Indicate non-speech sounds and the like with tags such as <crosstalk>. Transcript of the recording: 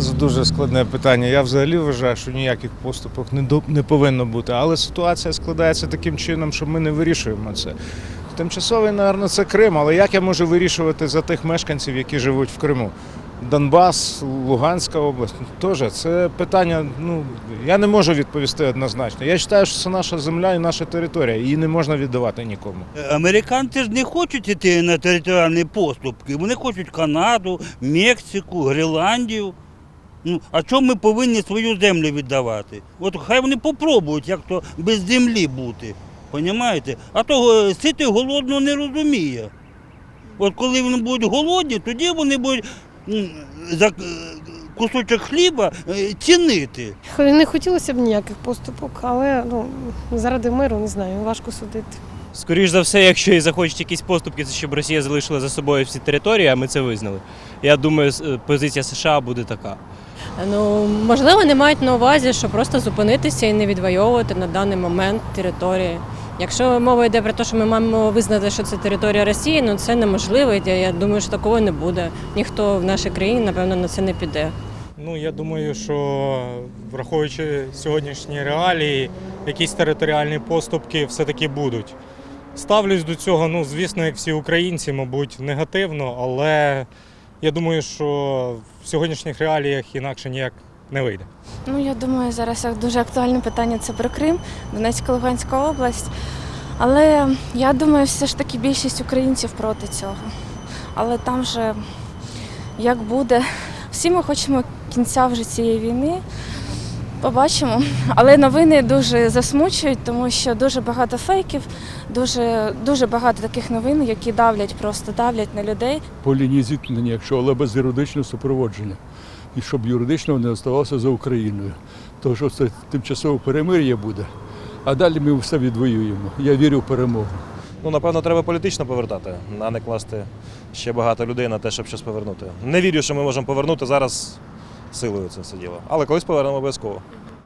Це дуже складне питання. Я взагалі вважаю, що ніяких поступок не, до- не повинно бути. Але ситуація складається таким чином, що ми не вирішуємо це. Тимчасовий, напевно, це Крим, але як я можу вирішувати за тих мешканців, які живуть в Криму? Донбас, Луганська область, ну, теж це питання. Ну я не можу відповісти однозначно. Я вважаю, що це наша земля і наша територія. Її не можна віддавати нікому. Американці ж не хочуть йти на територіальні поступки. Вони хочуть Канаду, Мексику, Гренландію. Ну, а чому ми повинні свою землю віддавати? От хай вони попробують, як то без землі бути. Понімаєте? А то е, сити голодного не розуміє. От коли вони будуть голодні, тоді вони будуть за е, кусочок хліба е, цінити. Не хотілося б ніяких поступок, але ну, заради миру не знаю, важко судити. Скоріш за все, якщо і захочуть якісь поступки, це щоб Росія залишила за собою всі території, а ми це визнали. Я думаю, е, позиція США буде така. Ну, можливо, вони мають на увазі, що просто зупинитися і не відвоювати на даний момент території. Якщо мова йде про те, що ми маємо визнати, що це територія Росії, ну це неможливо. Я думаю, що такого не буде. Ніхто в нашій країні, напевно, на це не піде. Ну, я думаю, що враховуючи сьогоднішні реалії, якісь територіальні поступки все-таки будуть. Ставлюсь до цього, ну, звісно, як всі українці, мабуть, негативно, але я думаю, що в сьогоднішніх реаліях інакше ніяк не вийде. Ну, я думаю, зараз дуже актуальне питання це про Крим, Донецька Луганська область. Але я думаю, все ж таки більшість українців проти цього. Але там вже як буде. Всі ми хочемо кінця вже цієї війни. Побачимо. <laughs> Але новини дуже засмучують, тому що дуже багато фейків, дуже, дуже багато таких новин, які давлять, просто давлять на людей. по лінії зіткнення, якщо але без юридичного супроводження. І щоб юридично не оставалося за Україною. Тому що це тимчасове перемир'я буде, а далі ми все відвоюємо. Я вірю в перемогу. Ну, напевно, треба політично повертати, а не класти ще багато людей на те, щоб щось повернути. Не вірю, що ми можемо повернути зараз силою це все діло. Але колись повернемо обов'язково.